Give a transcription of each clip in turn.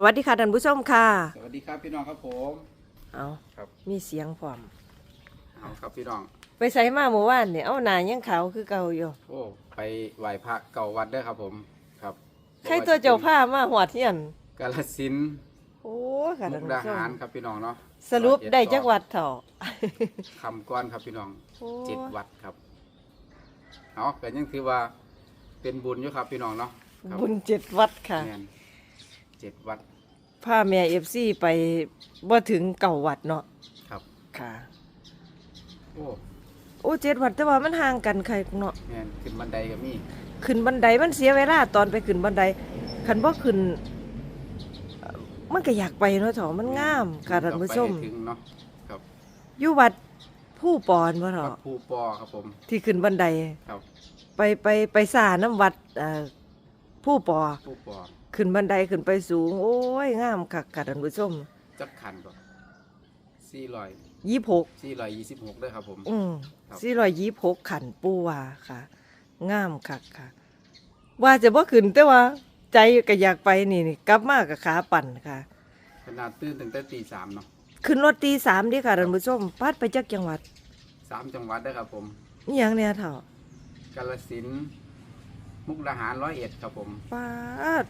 สวัสดีค่ะท่านผู้ชมค่ะ สวัสดีครับพี่น้องครับผม เอาครับ มีเสียงพร้อม เอาครับพี่น้อง ไปใส่มาเมื่อวานเนี่ยเอาหนายังขาวคือเก่าอยู่โอ้ไปไหว้พระเก่าวัดเด้อครับผมครับใครตัวเจ้าผ้ามาหัวเทียนกาลสินธุ์โอ้ยค่ะมุท่านกดาผู้ชมหารครับพี่น้องเนาะสรุปอยเอ็ได้จักวัดเถอะคำก้อนครับพี่น้องโอ้เจ็ดวัดครับเอาแต่ยังถือว่าเป็นบุญอยู่ครับพี่น้องเนาะครับบุญเจ็ดวัดค่ะ แม่น เจ็ดวัดพาแม่เอฟซีไปบ่ถึงเก่าวัดเนาะครับ ค่ะ โอ้โอ้เจ็ดวัดแต่ว่ามันห่างกันใครเนาะแม่นขึ้นบันไดก็มีขึ้นบันไดมันเสียเวลาตอนไปขึ้นบันไดคันบ่ขึ้นเอ่อมันก็อยากไปเนาะเถอะมันงามค่ะท่านผู้ชมไปให้ถึงเนาะครับอยู่วัดผู้ปอนบ่เถวัอะดภูปอครับผมที่ขึ้นบันได ครับไปไปไปสาน้ำวัดเอ่อผู้ปอ ภูปอ ขึ้นบันไดขึ้นไปสูง โอ้ยงามคักค่ะท่านผู้ชมจักขันก่อนสี่ร้อยยี่หกสี่ร้อยยี่สิบหกด้วยครับผม อืมครับ สี่ร้อยยี่หกขันปูวาค่ะ งามคักค่ะ ว่าจะบ่ขึ้นแต่ว่า ใจก็อยากไปนี่นี่กลับมากับขาปั่นค่ะ ขนาดตื่นตั้งแต่ตีสามเนาะขึ้นรถตีสามเดิค่ะท่านผู้ชมพัดไปจักจังหวัดสามจังหวัดเด้อครับผมนี่ยังเนี่ยเถ่ากาฬสินธุ์มุกดาหารร้อยเอ็ดครับผมป้าด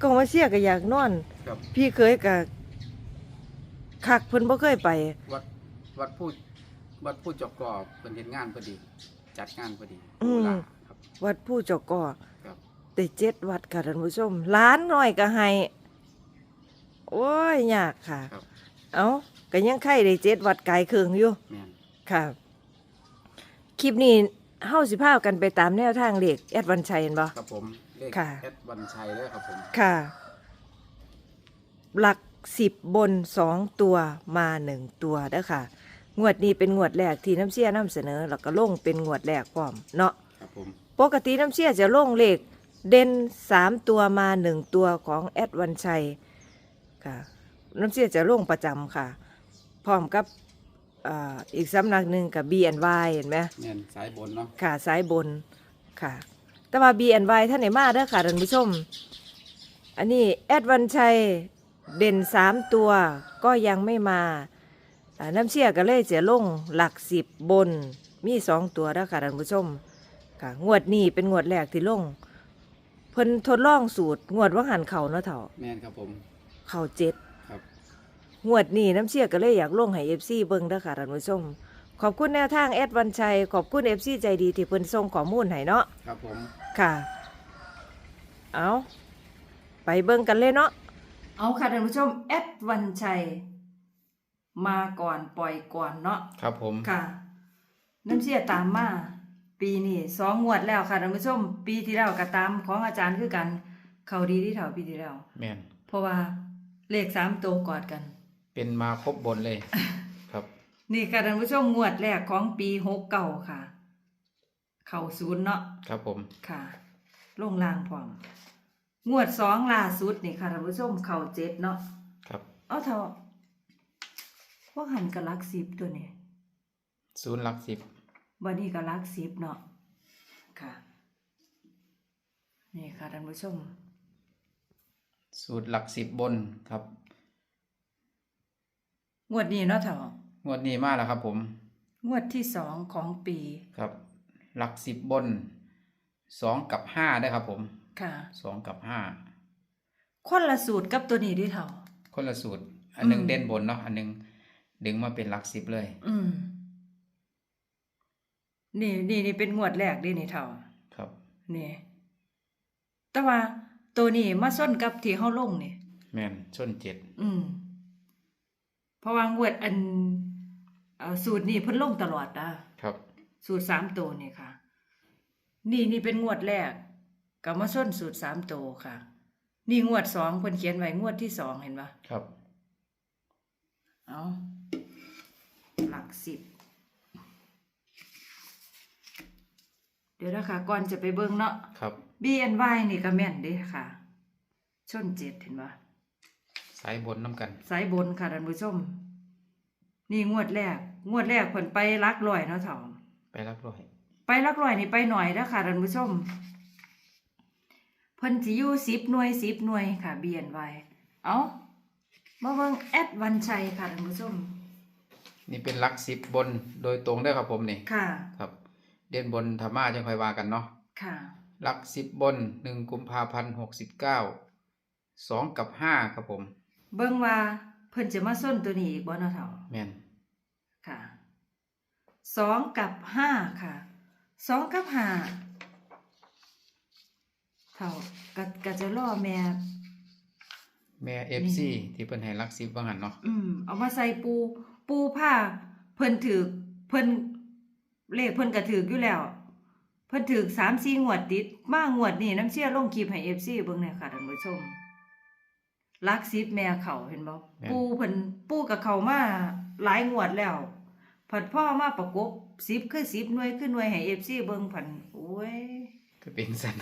ก็มาเสียก็อยากนอน ครับ พี่เคยกับคักเพิ่นบ่เคยไป วัดวัดผู้วัดผู้จอกกอเป็นเห็นงานพอดี จัดงานพอดีอืม ลาครับ วัดผู้เจอกอครับได้เจ็ดวัดค่ะท่านผู้ชมล้านน้อยก็ให้โอ้ยยากค่ะ ครับเอาก็ยังไข่ได้เจ็ดวัดไกลเคืองอยู่ แม่นค่ะ คลิปนี้ เฮาสิพากันไปตามแนวทางเลขแอดวันชัยเห็นบ่ ครับผมเลขค่ะ แอดวันชัยเด้อครับผมค่ะ หลักสิบบนสองตัวมาหนึ่งตัวเด้อค่ะ งวดนี้เป็นงวดแรกที่น้ำเชี่ยนำเสนอ แล้วก็ลงเป็นงวดแรกพร้อมเนาะ ครับผมปกติน้ำเชี่ยจะลงเลขเด่นสามตัวมาหนึ่งตัวของแอดวันชัยค่ะ น้ำเชี่ยจะลงประจำค่ะ พร้อมกับ อ่าอีกสำนักหนึ่งกับ B&Y เห็นไหมแม่นสายบนเนาะค่ะสายบนค่ะ แต่ว่า B&Y ท่านไหนมาเด้อค่ะท่านผู้ชม อันนี้แอดวันชัยเด่นสามตัวก็ยังไม่มาอ่าน้ำเชี่ยก็เลยจะลงหลักสิบบนมีสองตัวเด้อค่ะท่านผู้ชมค่ะงวดนี้เป็นงวดแรกที่ลงเพิ่นทดลองสูตรงวดว่าหันเข่าเนาะเถ่า แม่นครับผม เข่าเจ็ดครับ งวดนี้น้ำเชี่ยก็เลยอยากลงให้เอฟซีเบิ่งเด้อค่ะท่านผู้ชม ขอบคุณแนวทางแอดวันชัย ขอบคุณเอฟซีใจดีที่เพิ่นส่งข้อมูลให้เนาะครับผมค่ะ เอาไปเบิ่งกันเลยเนาะเอาค่ะท่านผู้ชมแอดวันชัย มาก่อนปล่อยก่อนเนาะครับผมค่ะ น้ำเชี่ยตามมาปีนี้สองงวดแล้วค่ะท่านผู้ชม ปีที่แล้วก็ตามของอาจารย์คือกัน เขาดีที่เท่าปีที่แล้วแม่นเพราะว่าเลขสามตัวกอดกัน เป็นมาครบบนเลย ครับ นี่ค่ะท่านผู้ชมงวดแรกของปีหกเก่าค่ะ เข่าศูนย์เนาะครับผมค่ะลงล่างพร้อมงวดสองล่าสุดนี่ค่ะท่านผู้ชมเข่าเจ็ดเนาะครับเอาเถอะว่าหันกับลักสิบตัวนี้ศูนย์หลักสิบวันนี้ก็ลักสิบเนาะค่ะ นี่ค่ะท่านผู้ชม สูตรหลักสิบบนครับ งวดนี้เนาะเถอะงวดนี้มาแล้วครับ ผม งวดที่สองของปีครับ หลักสิบบนสองกับห้าได้ครับ ผมค่ะ สองกับห้าคนละสูตรกับตัวนี้ด้วยเถอะคนละสูตร อันหนึงอืมเด่นบนเนาะอันหนึงดึงมาเป็นหลักสิบเลย อืม นี่นี่นี่เป็นงวดแรกเดินี่เถอะครับ นี่ แต่ว่าตัวนี้มาส้นกับที่เฮาลงนี่ แม่นชนเจ็ดอืมเพ ราะว่างวดอันเอ่อสูตรนี่เพิ่นลงตลอดนะครับ สูตรสามตัวนี่ค่ะ นี่นี่เป็นงวดแรกก็มาส้นสูตรสามตัวค่ะ นี่งวดสองเพิ่นเขียนไว้งวดที่สองเห็นปะครับ เอาหลักสิบเดี๋ยวนะคะก่อนจะไปเบิ่งเนาะครับ BNY นี่ก็แม่นเด้ค่ะ ชนเจ็ดเห็นปะสายบนน้ำกัน สายบนค่ะท่านผู้ชม นี่งวดแรก งวดแรกเพิ่นไปลักลอยเนาะเถ่าไปรับร้อย ไปลักลอยนี่ไปหน่อยนะค่ะท่านผู้ชมเพิ่นสิอยู่สิบหน่วยสิบหน่วยค่ะ BNY เอามาเบิ่งแอดวันชัยค่ะท่านผู้ชม นี่เป็นหลักสิบบนโดยตรงได้อครับผมนี่ ค่ะ ครับ เด่นบนธรรมะจะค่อยว่ากันเนาะ ค่ะ หลักสิบบนหนึ่งกุมภาพันธ์หกสิบเก้าสองกับห้าครับผม เบิ่งว่าเพิ่นจะมาส้นตัวนี้อีกบ่เนาะเฒ่าแม่นค่ะสองกับห้าค่ะสองกับห้าเท่าก็ก็จะล่อแม่ แม่เอฟซีที่เพิ่นให้หลักสิบว่างันเนาะอืมเอามาใส่ปูปูผ้าเพิ่นถือกเพิ่นเลขเพิ่นก็ถือกอยู่แล้ว เพิ่นถือกสามสี่งวดติดมางวดนี่น้ำเชี่ยลงคลิปให้เอฟซีเบิ่งหน่อยค่ะท่านผู้ชม ลักซิบแม่เขาเห็นบ่ปูเพิ่นปูกับเขามาหลายงวดแล้วผัดพ่อมาประกบสิบคือสิบหน่วยคือหน่วยให้เอฟซีเบิ่งผันโอ้ยก็เป็นสัน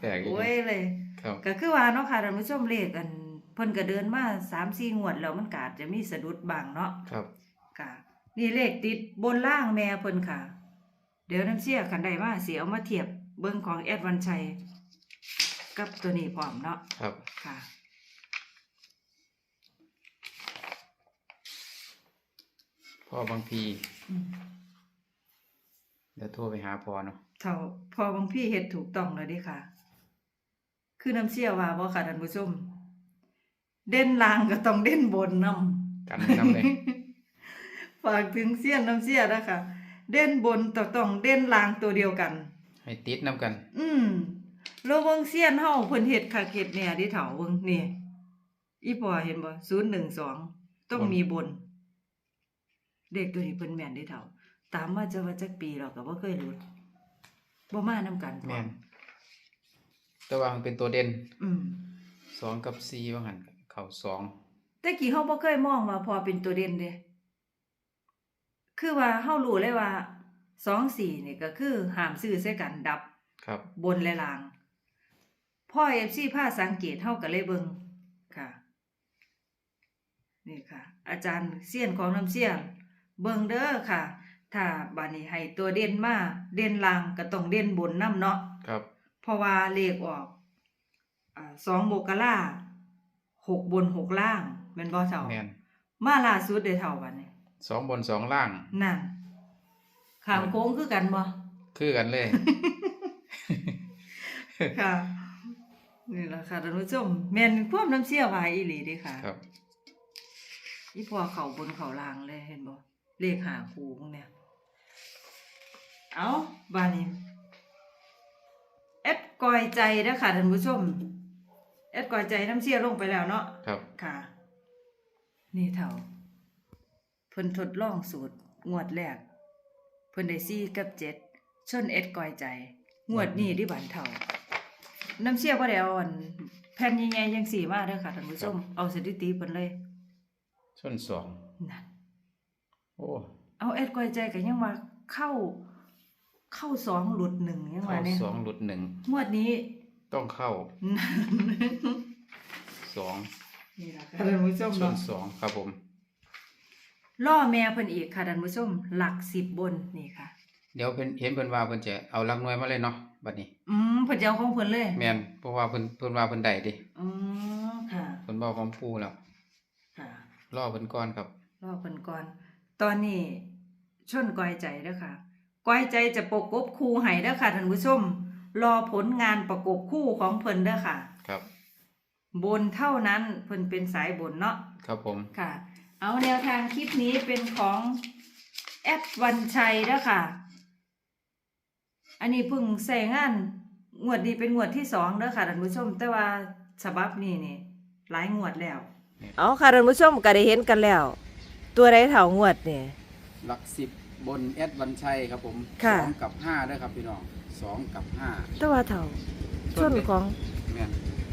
แปลกอยู่โอ้ยเลยครับก็คือว่าเนาะค่ะท่านผู้ชมเลขอันเพิ่นก็เดินมาสามสี่งวดแล้วมันก็อาจจะมีสะดุดบางเนาะครับค่ะนี่เลขติดบนล่างแม่เพิ่นค่ะ เดี๋ยวน้ำเชี่ยขันใดมาสิเอามาเทียบเบิ่งของแอดวันชัยกับตัวนี้พร้อมเนาะครับค่ะ พ่อบางพีอืมเดี๋ยวโทรไปหาพ่อเนาะเท่าพอบางพี่เฮ็ดถูกต้องแล้วเดิค่ะ คือน้ำเชี่ยว่าบ่ค่ะท่านผู้ชม เด่นล่างก็ต้องเด่นบนนำกันนำเลย ฝากถึงเสี้ยนน้ำเสียนะคะ เด่นบนต้องต้องเด่นล่างตัวเดียวกัน ให้ติดนํกัน อืมแล้วเบิ่งเสี้ยนเฮาเพิ่นเฮ็ดคักเฮ็ดเนี่ยดิเฒ่าเบิ่งนี่ อีพอเห็นบ่012ต้องมีบน เด็กตัวนี้เพิ่นแม่นดิเฒ่า ตามมาจะว่าจักปีแล้วก็บ่เคยหลุดบ่มานํกันพร้อแม่นแต่ว่ามันเป็นตัวเด่นอืม สองกับสี่ว่างันเข้าสองแต่กี้เฮาบ่เคยมองว่าพอเป็นตัวเด่นเด้คือว่าเฮารู้เลยว่า2 4นี่ก็คือห้ามซื้อใส่กันดับครับ บนและลาง พ่อเอฟซีผ้าสังเกตเท่ากับเลยเบิงค่ะ นี่ค่ะ อาจารย์เสี้ยนของน้ำเสี้ยน เบิงเด้อค่ะ ถ้าบานี้ให้ตัวเด่นมาเด่นลางก็ต้องเด่นบนน้ำเนาะครับ เพราะว่าเลขออกอ่าสองโมกราหกบนหกล่างแม่นบ่เท่าแม่นมาล่าสุดเด้เท่าวันนี้สองบนสองล่าง นั่นขามโค้งคือกันบ่คือกันเลย ค่ะ นี่แหละค่ะท่านผู้ชมแม่นความน้ำเสียวายอีหลีเด้ค่ะ ครับอีพอเขาบนเขาล่างเลยเห็นบ่ เลขหาคูพวกเนี่ยเอาบานี้แอดกอยใจเด้อค่ะท่านผู้ชมแอดกอยใจน้ำเสียลงไปแล้วเนาะครับ ค่ะ นี่เท่าเพิ่นทดลองสูตรงวดแรก เพิ่นได้ซี่กับเจ็ดชนเอ็ดกอยใจ งวดนี้ดิบันเท่าน้ำเชี่ยบ่ได้เอาอันแผ่นใหญ่ๆจังสี่มาเด้อค่ะท่านผู้ชม เอาสถิติเพิ่นเลยชนสองนั่น โอ้เอาเอ็ดกอยใจก็ยังว่าเข้า เข้าสองหลุดหนึ่งยังเข้าว่าเนี่ยสองหลุดหนึ่งงวดนี้ ต้องเข้านั่นสองนี่ล่ะค่ะท่านผู้ชมชนเนาะสองครับผม ล่อแม่เพิ่นอีกค่ะท่านผู้ชมหลักสิบบนนี่ค่ะ เดี๋ยวเพิ่นเห็นเพิ่นว่าเพิ่นจะเอาหลักหน่วยมาเลยเนาะบัดนี้ อืมเพิ่นจะเอาของเพิ่นเลยแม่นเพราะว่าเพิ่นเพิ่นว่าเพิ่นได้ดิอืมค่ะ เพิ่นบอกความปูแล้วค่ะ รอเพิ่นก่อนครับ รอเพิ่นก่อน ตอนนี้ชนก้อยใจเด้อค่ะก้อยใจจะประกบคู่ให้เด้อค่ะท่านผู้ชม รอผลงานประกบคู่ของเพิ่นเด้อค่ะ ครับ บนเท่านั้นเพิ่นเป็นสายบนเนาะครับผมค่ะ เอาแนวทางคลิปนี้เป็นของแอดวันชัยเด้อค่ะ อันนี้เพิ่งใส่งานงวดนี้เป็นงวดที่สองเด้อค่ะท่านผู้ชม แต่ว่าฉบับนี้นี่หลายงวดแล้ว เอาค่ะท่านผู้ชมก็ได้เห็นกันแล้ว ตัวใดเถางวดนี่หลักสิบบนแอดวันชัยครับผมค่ะ สองกับห้าเด้อครับพี่น้องสองกับห้าแต่ว่าเถาส่วนของแม่น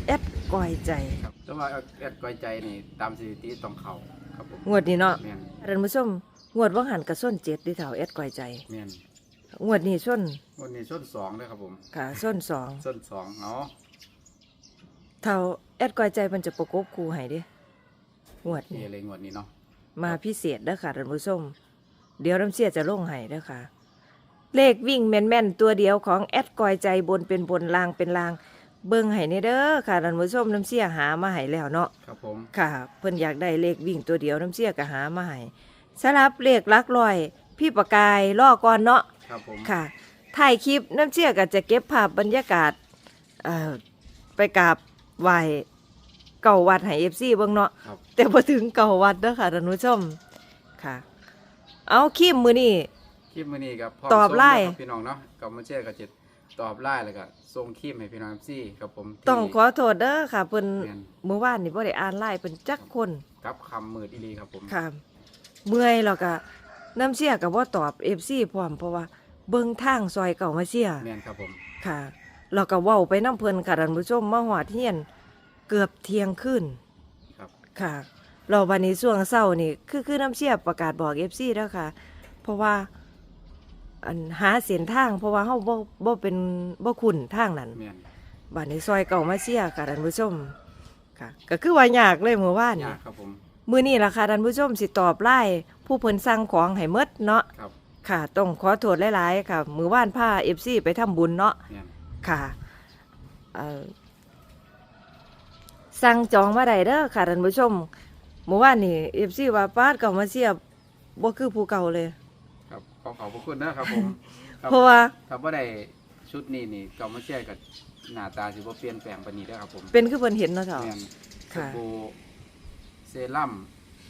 แอดก่อยใจ ครับแต่ว่าแอดก้อยใจนี่ตามสถิติต้องเข้าครับผมงวดนี้เนาะแม่นท่านผู้ชมงวดว่างหันกับส้นเจ็ดดิเถาแอดก่อยใจ แม่นงวดนี้ส้นวันนี้ส้นสองเด้อครับผมค่ะส้นสองส้นสองเนาะเถาแอดก่อยใจมันจะประกบคู่ให้เดิงวดนี่นี้เลยงวดนี้เนาะ มาพิเศษเด้อค่ะท่านผู้ชมเดี๋ยวน้ำเสียจะลงให้เด้อค่ะ เลขวิ่งแม่นๆตัวเดียวของแอดกอยใจบนเป็นบนลางเป็นลาง เบิ่งให้ในเด้อค่ะท่านผู้ชมน้ำเสียหามาให้แล้วเนาะครับผมค่ะ เพิ่นอยากได้เลขวิ่งตัวเดียวน้ำเสียก็หามาให้สำหรับเลขหลักร้อย พี่ประกายล่อก่อนเนาะครับผมค่ะถ่ายคลิปน้ำเชี่ยก็จะเก็บภาพบรรยากาศเอ่อไปกราบไหว้ เก่าวัดให้เอฟซีเบิ่งเนาะครับ แต่พอถึงเก่าวัดเด้อค่ะท่านผู้ชมค่ะ เอาคลิปมือนี่ คลิปมื้อนี้ครับพร้มตอบไลน์ส่งเด้อครับพี่น้องเนาะกับมาเชื่อกับจิตตอบไล่แล้วก็ส่งคลิปให้พี่น้องซี่ครับผมที่ ต้องขอโทษเด้อค่ะเพิ่นแม่นเมื่อวานนี่บ่ได้อ่านไลน์เพิ่นจักคนกับคำมืดอีหลีครับผมค่ะ เมื่อยแล้วก็น้ำเชี่ยก็บ่ตอบ FC พร้อมเพราะว่าเบิ่งทางซอยเก่ามาเชี่ยแม่นครับผม ค่ะแล้วก็เว้าไปน้ำเพิ่นค่ะท่านผู้ชมมาฮอดเฮียน เกือบเที่ยงคืนครับ ค่ะเราวันนี้ช่วงเศร้านี่คือคือน้ำเชียบประกาศบอกเอฟซีแล้วค่ะ เพราะว่าอันหาเส้นทาง เพราะว่าเฮาบ่บ่เป็นบ่คุ้นทางนั้น แม่นบัดนี้ซอยเก่ามาเชียค่ะท่านผู้ชมค่ะ ก็คือว่ายากเลยเมื่อวานยานี่กครับผม มื้อนี้ล่ะค่ะท่านผู้ชมสิตอบไล่ผู้เพิ่นสั่งของให้หมดเนาะครับ ค่ะต้องขอโทษหลายๆค่ะ มื้อวานพา FC ไปทำบุญเนาะ แม่นค่ะเอ่อ สั่งจองมาได้เด้อค่ะท่านผู้ชมเมื่อวานนี่เอฟซีว่าป้าดเก่ามาเสียบบ่คือผู้เก่าเลย ครับขอขอบพระคุณนะครับผมครับเพราะว่าครับว่าได้ชุดนี้นี่กับมาเชื่อกับหน้าตาสิบ่เปลี่ยนแปลงปานนี้เด้อครับผมเป็นคือเพิ่นเห็นเนาะเถาะ แม่นสค่ะ บู่เซรั่ม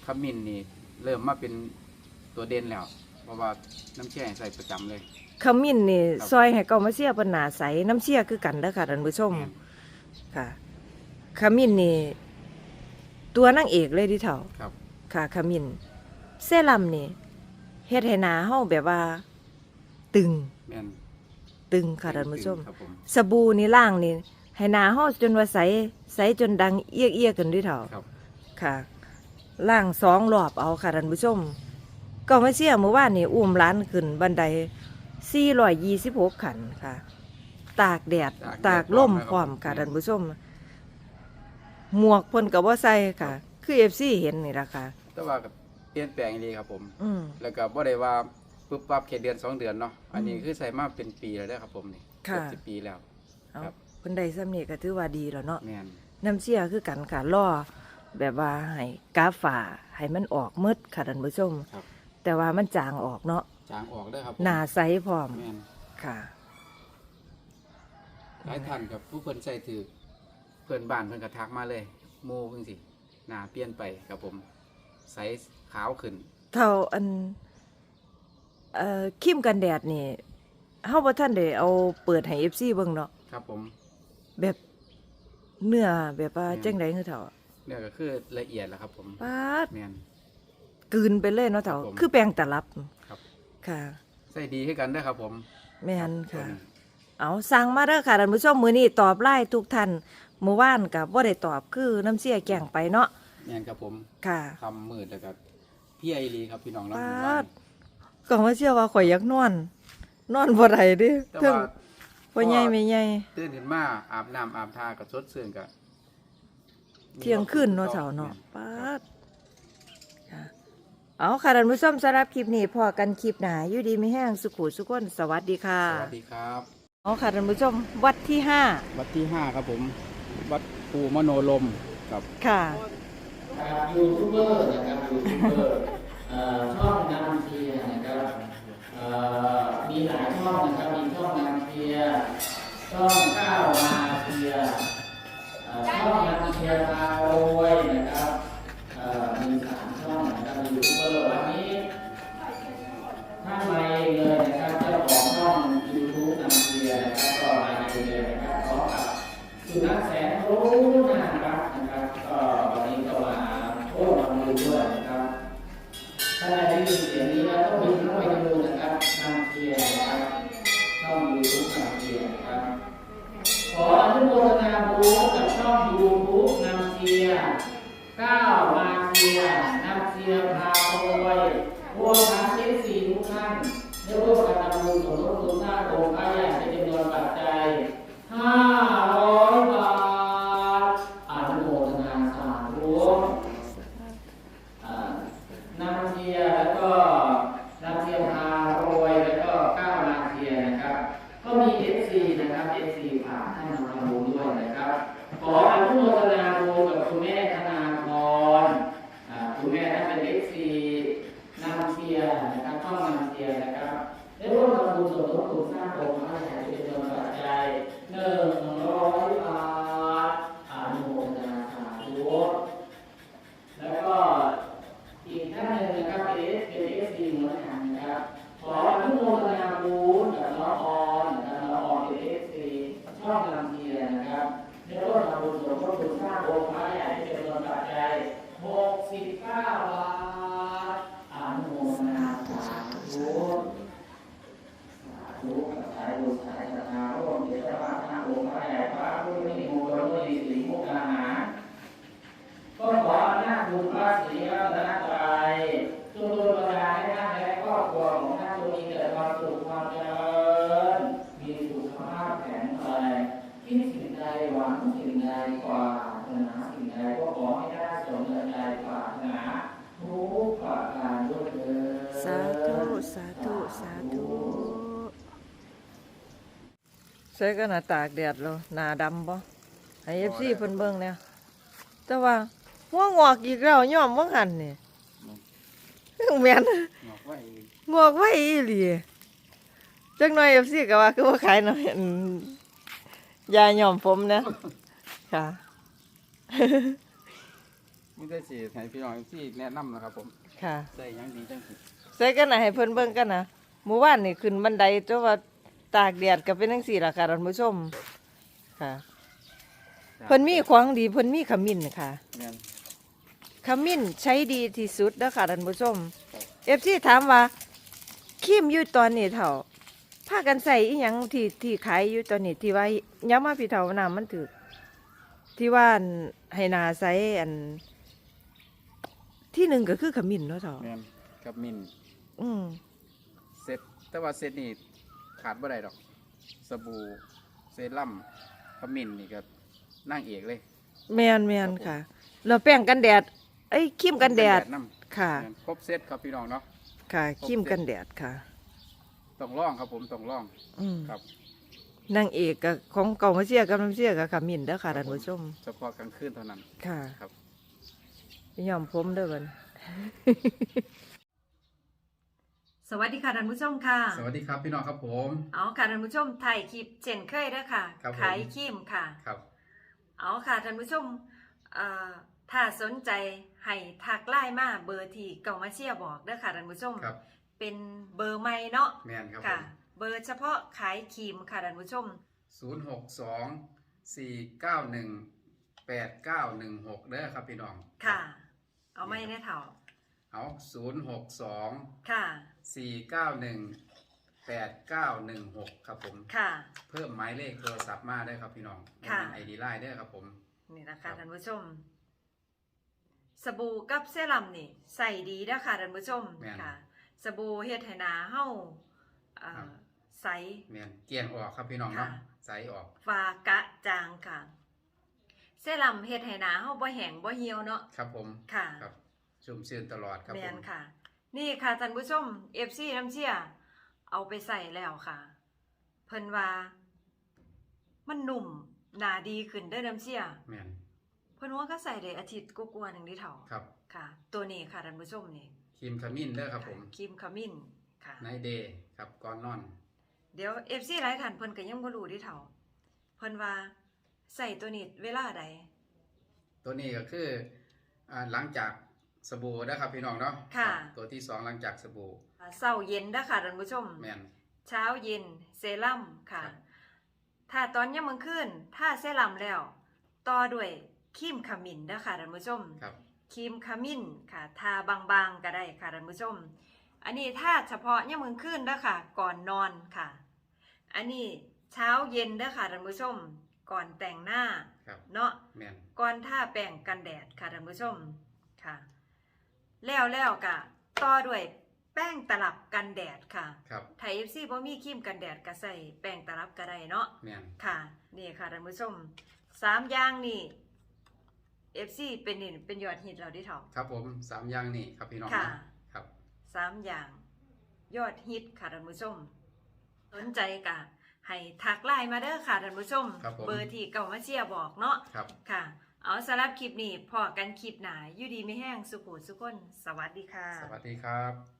ขมิ้นนี่ เริ่มมาเป็นตัวเด่นแล้ว เพราะว่าน้ำแช่ใส่ประจำเลย ขมิ้นนี่ครับ ซอยให้เก่ามาเสียเพิ่นหน้าใสน้ำเชี่ยคือกันเด้อค่ะท่านผู้ชมแม่นค่ะ ขมิ้นนี่ตัวนางเอกเลยที่เถาครับ ค่ะขมิ้นเซรั่มนี่เฮ็ดให้หน้าเฮาแบบว่า ตึงแม่นตึงค่ะท่านผู้ชม ครับผมสบู่นี่ล่างนี่ให้หนาเฮาจนว่าใสใสจนดังเอียกเอียกกันด้วยเถาครับ ค่ะล่างสองรอบเอาค่ะท่านผู้ชม ก็มาเชื่อเมื่อวานนี่อุ้มร้านขึ้นบันได426ขันค่ะ ตากแดดตากลมพร้อมค่ะท่านผู้ชม หมวกเพ่นกับว่าใส่ค่ะ คือเอฟซีเห็นนี่ละค่ะ แต่ว่าก็เปลี่ยนแปลงดีครับผม อืม แล้วก็บ่ได้ว่าปุ๊บปั๊บแค่เดือนสองเดือนเนาะ อันนี้อืมคือใส่มาเป็นปีแล้วเด้อครับผมนี่ค่ะ เกือบสิบปีแล้ว เอาครับ เพิ่นได้ซ้ำนี่ก็ถือว่าดีแล้วเนาะ แม่น น้ำเชี่ยคือกันค่ะล่อแบบว่าให้กาฝ่าให้มันออกมืดค่ะท่านผู้ชม ครับ แต่ว่ามันจางออกเนาะจางออกเด้อครับผมหนาใสพร้อมแม่นค่ะ หลายท่านกับผู้เพิ่นใส่ถือ เพื่อนบ้านเพิ่นก็ทักมาเลยโมเพิ่งสิหน้าเปลี่ยนไปครับผมใสขาวขึ้น เท่าอันเอ่อครีมกันแดดนี่เฮาบ่ทันได้เอาเปิดให้ FC เบิ่งเนาะครับผม แบบเนื้อแบบว่าอืมจังได๋คือเท่าเนี่ยก็คือละเอียดแล้วครับผมปาดแม่นกลืนไปเลยเนาะเท่าครับผมคือแปรงตลับครับ ค่ะ ใส่ดีให้กันเด้อครับผมแม่นรับค่ะตัวนี้ เอาสั่งมาเด้อค่ะท่านผู้ชมมื้อนี้ตอบไลน์ทุกท่าน เมื่อวานก็บ่ได้ตอบคือน้ำเสียแกล้งไปเนาะแม่นครับผมค่ะคำมืดแล้วก็พี่ไอรีครับพี่น้องเนาะปาดหมู่บ้านก็มาเชื่อว่าข่อยอยากนอนนอนบ่ได้เดิแต่เทิงว่าบ่ใหญ่ไม่ใหญ่ ตื่นขึ้นมาอาบน้ำอาบทากับสดชื่นกับเที่ยงคืนเนาะเช้าเนาะปาดค่ะเอาค่ะท่านผู้ชมสำหรับคลิปนี้พอกันคลิปหน้าอยู่ดีมีแห้งสุขุสุขคนสวัสดีค่ะสวัสดีครับ เอาค่ะท่านผู้ชมวัดที่ห้า วัดที่ห้าครับผม วัดภูมโนลมกับค่ะยูทูบเบอร์นะครับยูทูบเบอร์เอ่อช่องนำเทียร์นะครับเอ่อมีหลายช่องนะครับมีช่องนำเทียร์ช่องก้าวมาเทียร์เอ่อช่องนำเทียร์พา โมทนาบุกับช่องยูทูบนำเชียร์ก้าวมาเชียร์นำเชียร์พาโวยรวมทั้งเอฟซีทุกท่านได้ร่วมกันทำบุญสมทบทุนสร้างโรงพยาบาลเป็นจำนวนปัจจัยห้าร้อยบาทอนุโมทนาสาธุอ่านำเทียร์แล้วก็นำเทียร์พารวยแล้วก็ก้าวนาเทียร์นะครับ ก็มี FC นะครับ FC ฝากท่านมาทำบุญด้วยนะครับ คุณพระศรีรัตนตรัยจงโดนบันดาลให้ท่านและครอบครัวของท่านจงมีแต่ความสุขความเจริญมีสุขภาพแข็งแรงคิดสิ่งใดหวังสิ่ง ใดกว่าถนาสิ่งใดก็ขอให้ได้สมดังใจปรารถนาทุกประการด้วยเถิดสาธุสาธุสาธุใส่กันหน้าตากแดดแล้วหน้าดำบ่ให้ FC เพิ่นเบิ่งเนี่ยแต่ว่าหัวงอกอีกแล้วย่อมบ่างหันนี่แม่นงอกไว้อีหลีจักหน่อย FC ก็ว่าคือบ่าขายหน่อยอันยาย่อมผมนะ ค่ะไมแต่ได้สิให้พี่น้องที่แนะนำนะครับผมค่ะได้หยังดีจังสิใส่กันนะให้เพิ่นเบิ่งกันนะเมื่อวานนี่ขึ้นบันไดเจ้าว่าตากแดดก็เป็นจังซี่ล่ะค่ะท่านผู้ชม ค่ะ เพิ่นมีของดีเพิ่นมีขมิ้นค่ะ แม่น ขมิ้นใช้ดีที่สุดเด้อค่ะท่านผู้ชม FC ถามว่าครีมอยู่ตอนนี้เท่าพากันใส่อีหยังที่ที่ขายอยู่ตอนนี้ที่ว่าย้ำมาพี่เฒ่าน้ำมันถึก ที่ว่าอันให้หนาใสอัน ที่หนึ่งก็คือขมิ้นเนาะเฒ่าแม่นกับมินอืมเซตแต่ว่าเซตนี่ขาดบ่ได้ดอก สบู่เซรั่มขมิ้นนี่ก็นั่งเอกเลย แมนแมนค่ะเราแป้งกันแดดเอ้ยครีมกันแดดน้ำค่ะ แม่นครบเซตครับพี่น้องเนาะ ค่ะครีมกันแดดค่ะ ต้องล่องครับผมต้องล่อง อืม ครับ นางเอกกับของเก่ามาเชียกับน้ำเชียกับขมิ้นเด้อค่ะท่านผู้ชม เฉพาะกลางคืนเท่านั้น ค่ะครับยอมผมเด้อบัน สวัสดีค่ะท่านผู้ชมค่ะ สวัสดีครับพี่น้องครับผม เอาค่ะท่านผู้ชมถ่ายคลิปเช่นเคยเด้อค่ะ ครับผม ขายครีมค่ะ ครับเอาค่ะท่านผู้ชมเอ่อถ้าสนใจให้ทักไลน์มาเบอร์ที่เก่ามาเชียบอกเด้อค่ะท่านผู้ชม ครับเป็นเบอร์ใหม่เนาะ แมนครับผค่ะ ม เบอร์เฉพาะขายครีมค่ะท่านผู้ชมศูนย์หกสองสี่เก้าหนึ่งแปดเก้าหนึ่งหกเด้อครับพี่น้องค่ะ เอาไม่แน่เถ่าเอาศูนย์หกสองค่ะสี่เก้าหนึ่งแปดเก้าหนึ่งหกครับผม ค่ะ เพิ่มหมายเลขโทรศัพท์มาได้อครับพี่น้องค่ะ ไอดีไลน์ได้อครับผม นี่นะครัคะบท่านผู้ชม สบู่กับเซรั่มนี่ ใส่ดีนะคะท่านผู้ชมแม่นค่ะ สบู่เฮ็ดให้หนาเฮาเอ่อครับ ใส แมนเกลียงออกครับพี่น้องเนาะค่ะ ใสออกฟ้ากระจางค่ะเซรั่มเฮ็ดให้หนาเฮาบ่แห้งบ่เหี่ยวเนาะครับผมค่ะครับชุ่มชื่นตลอดครับแมผนมค่ะ นี่ค่ะท่านผู้ชม FC น้ำเชี่ยเอาไปใส่แล้วค่ะ เพิ่นว่า มันนุ่มหนาดีขึ้นเด้อน้ำเชี่ยแมนเพิ่นว่าก็ใส่ได้อาทิตย์กว่าๆหนึงเดิเท่าครับค่ะ ตัวนี้ค่ะท่านผู้ชมนี่ครีมขมิ้นเด้อครับผมครีมขมิ้นค่ะ ไนเดย์ครับก่อนนอน เดี๋ยว FC หลายท่านเพิ่นก็ยังบ่รู้เดิเท่าเพิ่นว่าใส่ตัวนี้เวลาใดตัวนี้ก็คืออ่าหลังจากสบู่นะครับพี่น้องเนาะค่ะ รับตัวที่สองหลังจากสบู่เช้าเย็นเด้อค่ะท่านผู้ชม แมน เช้าเย็นเซรั่มค่ะ ครับ ถ้าตอนยามมื้อคืนถ้าเซรั่มแล้ว ต่อด้วยครีมขมิ้นเด้อค่ะท่านผู้ชม ครับครีมขมิ้นค่ะ ทาบางๆก็ได้ค่ะท่านผู้ชม อันนี้ถ้าเฉพาะยามมื้อคืนเด้อค่ะ ก่อนนอนค่ะ อันนี้เช้าเย็นเด้อค่ะท่านผู้ชม ก่อนแต่งหน้าครับเนาะแมนก่อนทาแป้งกันแดดค่ะท่านผู้ชมค่ะ แล้วแล้วกะต่อด้วยแป้งตลับกันแดดค่ะครับไทยเอฟซีบ่มีครีมกันแดดก็ใส่แป้งตลับก็ได้เนาะแมนค่ะนี่ค่ะท่านผู้ชมสามอย่างนี่เอฟซีเป็นนี่เป็นยอดฮิตเราได้เถอะครับผมสามอย่างนี่ครับพี่น้องค่ะ นะครับ สามอย่างยอดฮิตค่ะท่านผู้ชม สนใจกะให้ทักไลน์มาเด้อค่ะท่านผู้ชม ครับผม เบอร์ที่เก่ามาเชียร์บอกเนาะครับ ค่ะ เอาสำหรับคลิปนี้พอกันคลิปหนาอยู่ดีไม่แห้งสุขุสุขคน สวัสดีค่ะ สวัสดีครับ